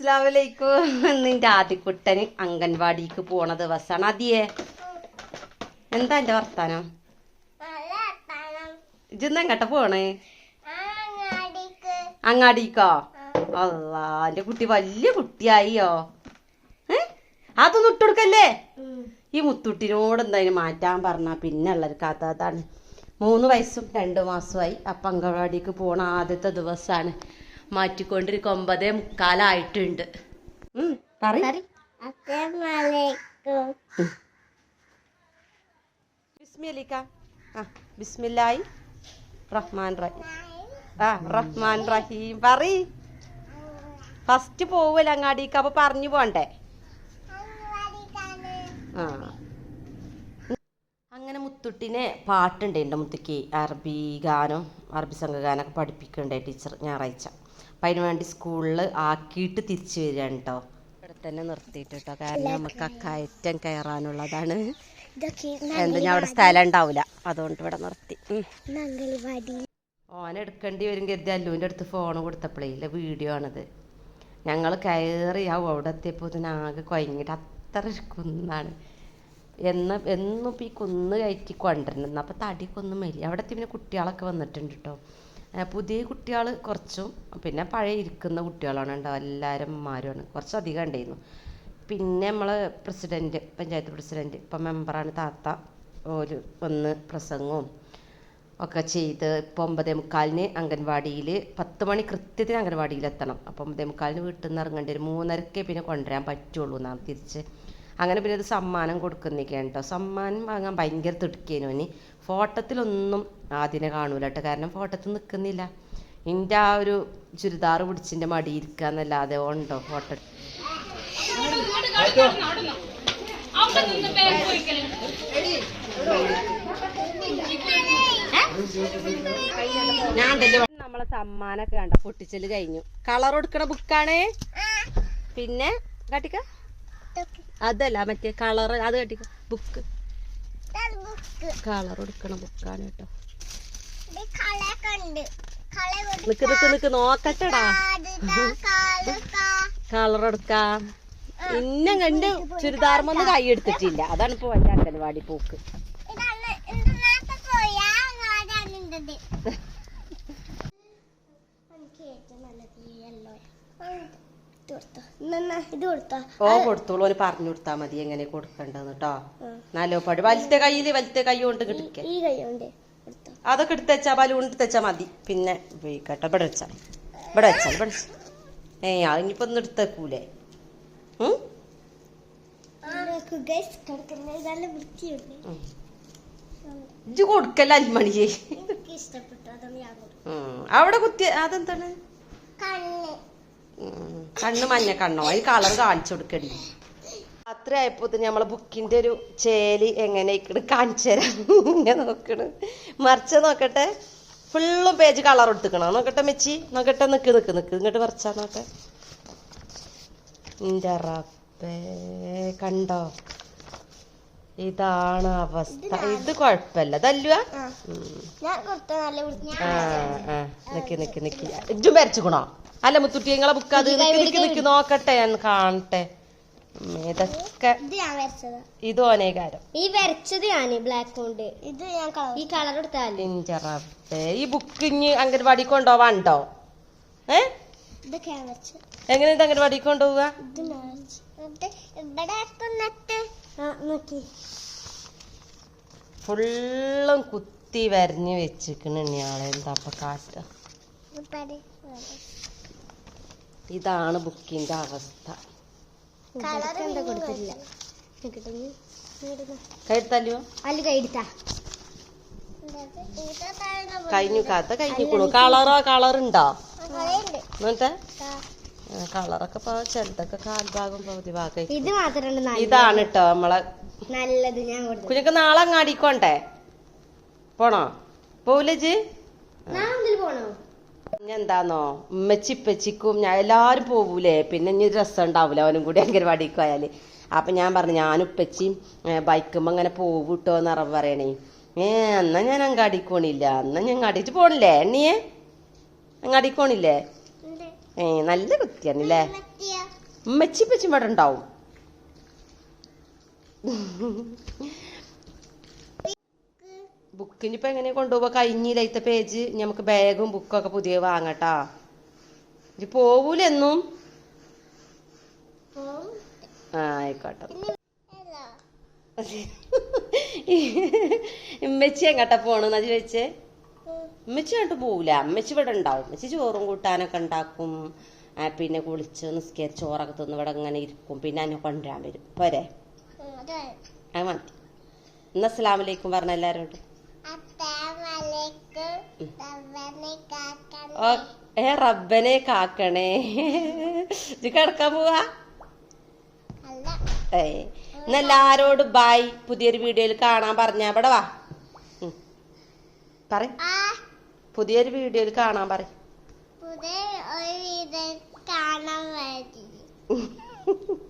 അസ്ലാമലൈക്കും നിന്റെ ആദ്യക്കുട്ടന് അംഗൻവാടിക്ക് പോണ ദിവസാണ്. അതിയെ എന്താ എന്റെ വർത്താനം? ഇജെന്നാ എങ്ങട്ട പോണേ? അങ്ങാടിക്കോ. അല്ലാ എന്റെ കുട്ടി വലിയ കുട്ടിയായിയോ? ഏ? അതൊന്നും ഇട്ടുകൊടുക്കല്ലേ ഈ മുത്തുട്ടിനോട് എന്തായാലും മാറ്റാൻ പറഞ്ഞ പിന്നെ ഉള്ളൊരു കഥ അതാണ്. മൂന്ന് വയസ്സും രണ്ട് മാസമായി അപ്പം അംഗൻവാടിക്ക് പോണ ആദ്യത്തെ ദിവസമാണ് മാറ്റിക്കൊണ്ടിരിക്കും. ഒമ്പതേ മുക്കാലായിട്ടുണ്ട്. ആ ബിസ്മില്ലായി റഹ്മാൻ റഹീം. ആ റഹ്മാൻ റഹീം. പറ ഫസ്റ്റ് പോവല്ല അങ്ങാടിക്ക്? അപ്പൊ പറഞ്ഞു പോണ്ടേ ആ അങ്ങനെ മുത്തുട്ടിനെ പാട്ടുണ്ട് എന്റെ മുത്തുക്ക് അറബി ഗാനം അറബി സംഘഗാനമൊക്കെ പഠിപ്പിക്കണ്ടേ ടീച്ചർ ഞായറാഴ്ച. അപ്പം അതിന് വേണ്ടി സ്കൂളിൽ ആക്കിയിട്ട് തിരിച്ചു വരികയാണ് കേട്ടോ ഇവിടെ തന്നെ നിർത്തിയിട്ട് കേട്ടോ കാരണം നമുക്ക് ആ കയറ്റം കയറാനുള്ളതാണ്. എന്താ ഞാൻ അവിടെ സ്ഥലം ഉണ്ടാവില്ല. അതുകൊണ്ട് ഇവിടെ നിർത്തി. ഓൻ എടുക്കേണ്ടി വരും കരുതി അല്ലുവിന്റെ അടുത്ത് ഫോൺ കൊടുത്തപ്പോഴേ ഇല്ല വീഡിയോ ആണത്. ഞങ്ങൾ കയറി ആ അവിടെ എത്തിയപ്പോൾ ഇതിനാകെ ആകെ കുഴങ്ങിയിട്ട് അത്ര കുന്നാണ്. എന്ന് എന്നും ഇപ്പം ഈ കുന്ന് കയറ്റി കൊണ്ടുവരണം അപ്പോൾ തടിക്കൊന്ന് മെലി. അവിടെ എത്തി പിന്നെ കുട്ടികളൊക്കെ വന്നിട്ടുണ്ട് കേട്ടോ പുതിയ കുട്ടികൾ കുറച്ചും പിന്നെ പഴയ ഇരിക്കുന്ന കുട്ടികളാണ് ഉണ്ടാവുക എല്ലാവരും മാരുമാണ് കുറച്ചധികം ഉണ്ടായിരുന്നു. പിന്നെ നമ്മൾ പ്രസിഡന്റ് പഞ്ചായത്ത് പ്രസിഡന്റ് ഇപ്പം മെമ്പറാണ് താത്ത. ഒരു വന്ന് പ്രസംഗവും ഒക്കെ ചെയ്ത് ഇപ്പോൾ ഒമ്പതേ മുക്കാലിന് അംഗൻവാടിയിൽ പത്ത് മണി കൃത്യത്തിന് അംഗൻവാടിയിൽ എത്തണം അപ്പോൾ ഒമ്പതേ മുക്കാലിന് വീട്ടിൽ നിന്ന് ഇറങ്ങേണ്ടി വരും. മൂന്നരക്കേ പിന്നെ കൊണ്ടുവരാൻ പറ്റുള്ളൂ എന്നാണ് തിരിച്ച് അങ്ങനെ പിന്നെ ഇത് സമ്മാനം കൊടുക്കുന്നൊക്കെയാണ് കേട്ടോ സമ്മാനം വാങ്ങാൻ ഭയങ്കര തിടുക്കേനു ഇനി ഫോട്ടത്തിലൊന്നും ആദ്യമേ കാണൂല കേട്ടോ കാരണം ഫോട്ടത്തിൽ നിൽക്കുന്നില്ല എന്റെ ആ ഒരു ചുരിദാർ പിടിച്ചിന്റെ മടി ഇരിക്കുക എന്നല്ലാതെ ഉണ്ടോ ഫോട്ടോ? ഞാൻ നമ്മളെ സമ്മാനൊക്കെ കണ്ട? പൊട്ടിച്ചൽ കഴിഞ്ഞു. കളർ കൊടുക്കണ ബുക്കാണ് പിന്നെ കാട്ടിക്ക. അതല്ല മറ്റേ കളർ അത് കട്ടി. ബുക്ക് കളർ എടുക്കണം ബുക്കാണ് കേട്ടോ നിക്ക് നിക്ക് നിക്ക് നോക്കട്ടെടാ. കളർ എടുക്കാം ഇന്ന കണ്ട് ചുരിദാർമൊന്നും കൈ എടുത്തിട്ടില്ല. അതാണ് ഇപ്പൊ വലിയ അംഗൻവാടി പോക്ക് ഇത് കൊടുത്തോ ഓ കൊടുത്തോളൂ. ഓന് പറഞ്ഞു കൊടുത്താ മതി. എങ്ങനെ കൊടുക്കണ്ടെന്ന് കേട്ടോ നാലോ പടി. വലത്തെ കയ്യിൽ വലത്തെ കൈ കൊണ്ട് കിടക്കേ. ഈ കൈ കൊണ്ട് കൊടുത്തോ അതൊക്കെ എടുത്ത് വെച്ചാ ബലൂൺ എടുത്ത് വെച്ചാ മതി. പിന്നെ ഉപയോഗിക്കട്ടെ. ഇവിടെ വെച്ചാ. ഇവിടെ വെച്ചാൽ ഇവിടെ ഏ അതിനിപ്പോ ഒന്നും എടുത്തേക്കൂലേ? ഇജ്ജ് കൊടുക്കല്ല അൽമണിയെ. അവിടെ കുത്തി അതെന്താണ്? കണ്ണ് മഞ്ഞ കണ്ണോ? ഈ കളർ കാണിച്ചു കൊടുക്കണ്ടി ആയപ്പോ നമ്മളെ ബുക്കിന്റെ ഒരു ചേലി എങ്ങനെ ഇക്കണ് കാണിച്ചു തരാം. ഇങ്ങനെ നോക്കണ്. മറിച്ച നോക്കട്ടെ. ഫുള്ളും പേജ് കളർ എടുത്തുക്കണോ നോക്കട്ടെ മെച്ചി. നോക്കട്ടെ നിക്ക് നിക്ക് നിക്ക്. ഇങ്ങോട്ട് മറിച്ചാ നോക്കട്ടെ. റബ്ബേ. കണ്ടോ? ഇതാണ് അവസ്ഥ. ഇത് കുഴപ്പമില്ല. നിക്ക് നിക്ക് നിക്ക്. ഇജ്ജും വരച്ചുക്കണോ അല്ല മുത്തുട്ടി നിങ്ങളെ ബുക്ക് അത് നിക്ക് നിക്ക് നിക്ക് നോക്കട്ടെ ഞാൻ കാണട്ടെ. ഇതൊക്കെ ഇത് ഓനേ കാര്യം ഈ വരച്ചത് ഞാൻ ബ്ലാക്ക് കൊണ്ട്. ഇത് ഞാൻ ഈ കളർ എടുത്താലേ ഈ ബുക്ക് ഇനി അംഗൻവാടി കൊണ്ടുപോവാണ്ടോ ഏ? എങ്ങനെ ഇത് അംഗൻവാടി കൊണ്ടുപോവുക വരച്ചു. ഇവിടെ ഫുള്ളും കുത്തി വരഞ്ഞ് വെച്ചിക്കണ് ഇയാളെ. എന്താ അപ്പൊ കാറ്റ? ഇതാണ് ബുക്കിന്റെ അവസ്ഥ. കൊടുത്തില്ല കഴുത്തല്ലോ അല്ല കൈടുത്താ കഴിഞ്ഞു കഥ കഴിഞ്ഞിക്കണു കളറോ കളർ ഉണ്ടോ. എന്നിട്ട് കളറൊക്കെ ഇപ്പൊ ചെറുതൊക്കെ കാൽഭാഗം പകുതി ഭാഗം ഇത് മാത്രമാണ് ഇതാണ് കേട്ടോ നമ്മളെ നല്ലത് ഞാൻ കുഞ്ഞൊക്കെ നാളെ അങ്ങാടിക്കോണ്ടേ? പോണോ? പോവില്ലേജ് ഞാൻ എന്താന്നോ? ഉമ്മച്ചി ഇപ്പച്ചിക്കും ഞാൻ എല്ലാവരും പോവൂലേ? പിന്നെ ഇനി രസം ഉണ്ടാവൂല? അവനും കൂടി അംഗൻവാടിക്ക് പോയാൽ. അപ്പൊ ഞാൻ പറഞ്ഞു ഞാനും ഉപ്പച്ചിയും ബൈക്കുമ്പോ അങ്ങനെ പോവൂട്ടോ എന്ന് അറിവ് പറയണേ. ഏ എന്നാ ഞാൻ അങ്ങാടിക്ക് പോണില്ല. എന്നാ ഞാൻ അങ്ങാടിച്ച് പോണില്ലേ? എണ്ണിയെ അങ്ങാടിക്ക് പോണില്ലേ? ഏ നല്ല കുത്തിയാണല്ലേ ഉമ്മച്ചി പച്ചും ഇവിടെ ഉണ്ടാവും ബുക്കിന് ഇപ്പൊ എങ്ങനെ കൊണ്ടുപോവാ കഴിഞ്ഞില്ലാത്ത പേജ് ഇനി നമുക്ക് ബാഗും ബുക്കൊക്കെ പുതിയ വാങ്ങട്ടാ ഇത് പോവൂലെന്നും പോവും. ആ ആയിക്കോട്ടെ? ഉമ്മച്ചി എങ്ങട്ടാ പോണെന്നാ ചോദിച്ചേ. ഉമ്മച്ചി അങ്ങോട്ട് പോവില്ല അമ്മച്ചി ഇവിടെ ഉണ്ടാവും. ഉമ്മച്ചി ചോറും കൂട്ടാനൊക്കെ ഉണ്ടാക്കും. പിന്നെ കുളിച്ച് നിസ്കരിച്ച് ചോറൊക്കെ തിന്ന് ഇവിടെ ഇങ്ങനെ ഇരിക്കും. പിന്നെ എന്നെ കൊണ്ടുവരാൻ വരും. പോരെ? അതെ. മതി. ഇന്ന് അസ്സലാമലൈക്കും. പറഞ്ഞ എല്ലാവരോടും ഏ റബ്ബനെ കാക്കണേ. ഇത് കിടക്കാൻ പോവാ. ഏ ഇന്നെല്ലാരോട് ബായ് പുതിയൊരു വീഡിയോയിൽ കാണാൻ പറഞ്ഞ ഇവിടെ വാ. പറ പുതിയൊരു വീഡിയോയിൽ കാണാൻ പറ. പുതിയ ഒരു വീഡിയോ കാണാൻ പറ്റി